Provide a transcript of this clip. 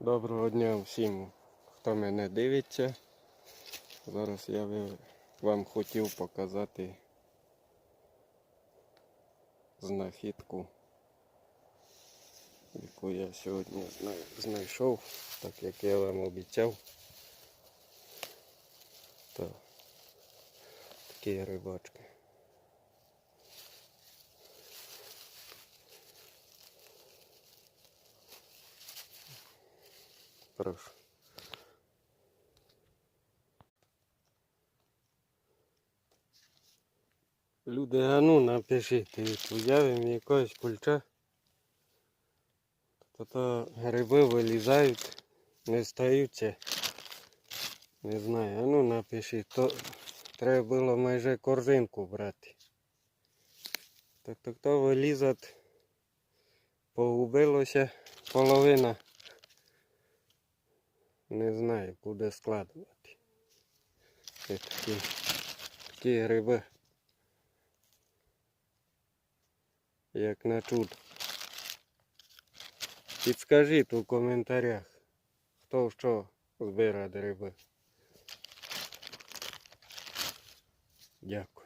Доброго дня всім, хто мене дивиться. Зараз я вам хотів показати знахідку, яку я сьогодні знайшов, так як я вам обіцяв. Такі рибачки. Прошу. Люди, а ну напишіть, уявимо якогось кульча. То, то гриби вилізають, не стаються. Не знаю, а ну напишіть, то треба було майже корзинку брати. Так то вилізать, погубилося половина. Не знаю, куди складувати. Це такі, такі гриби. Як на чудо. Підскажіть у коментарях, хто що збирає гриби. Дякую.